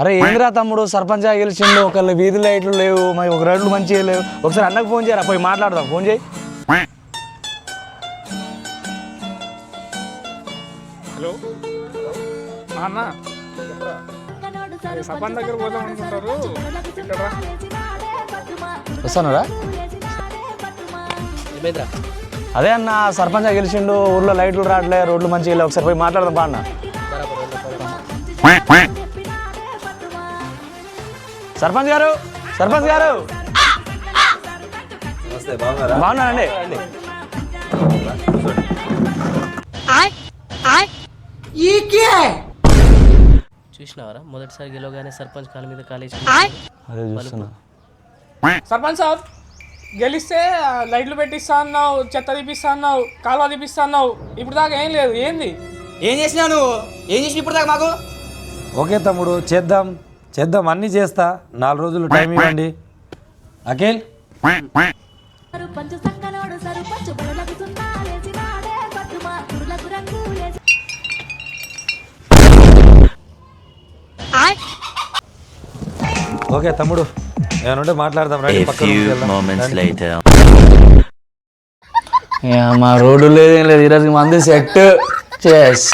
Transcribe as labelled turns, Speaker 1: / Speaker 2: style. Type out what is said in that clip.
Speaker 1: అరే ఏంద్రా తమ్ముడు సర్పంచ్ గెలిచిండు ఒకళ్ళు వీధి లైట్లు లేవు మరి ఒక రోడ్లు మంచిగా లేవు. ఒకసారి అన్నకు ఫోన్ చేయరా పోయి మాట్లాడదాం ఫోన్ చేయి.
Speaker 2: హలో? అన్న సర్పంచ్ దగ్గర పోదాం అనుకుంటారు.
Speaker 1: వస్తానురా? అదే అన్న సర్పంచ్ గెలిచిండు ఊర్లో లైట్లు రావట్లే రోడ్లు మంచిగా లేవు. ఒకసారి పోయి మాట్లాడదాం బా అన్న. సర్పంచ్ గారు సర్పంచ్ గారు. బాగున్నానండి.
Speaker 3: చూసినావరా? మొదటిసారి గెలవగానే సర్పంచ్ కాళ్ళ మీద కాలేజ్
Speaker 1: అదే చూస్తున్నా.
Speaker 2: సర్పంచ్ సాబ్ గెలిస్తే లైట్లు పెట్టిస్తా అన్నావు చెత్త తీపిస్తా అన్నావు కాలువ తీపిస్తా అన్నావు. ఇప్పుడు దాకా ఏం లేదు ఏంది?
Speaker 4: ఏం చేసినావు నువ్వు? ఏం చేసి ఇప్పుడు దాకా మాకు?
Speaker 5: ఓకే తమ్ముడు చేద్దాం. చేద్దాం అన్నీ చేస్తా. నాలుగు రోజులు టైం ఇవ్వండి. అఖిల్? ఓకే తమ్ముడు. ఏమైనా ఉంటే మాట్లాడదాం రండి పక్కన
Speaker 1: మా రోడ్డు లేదు ఏం లేదు ఈరోజు మంది సెట్ చేస్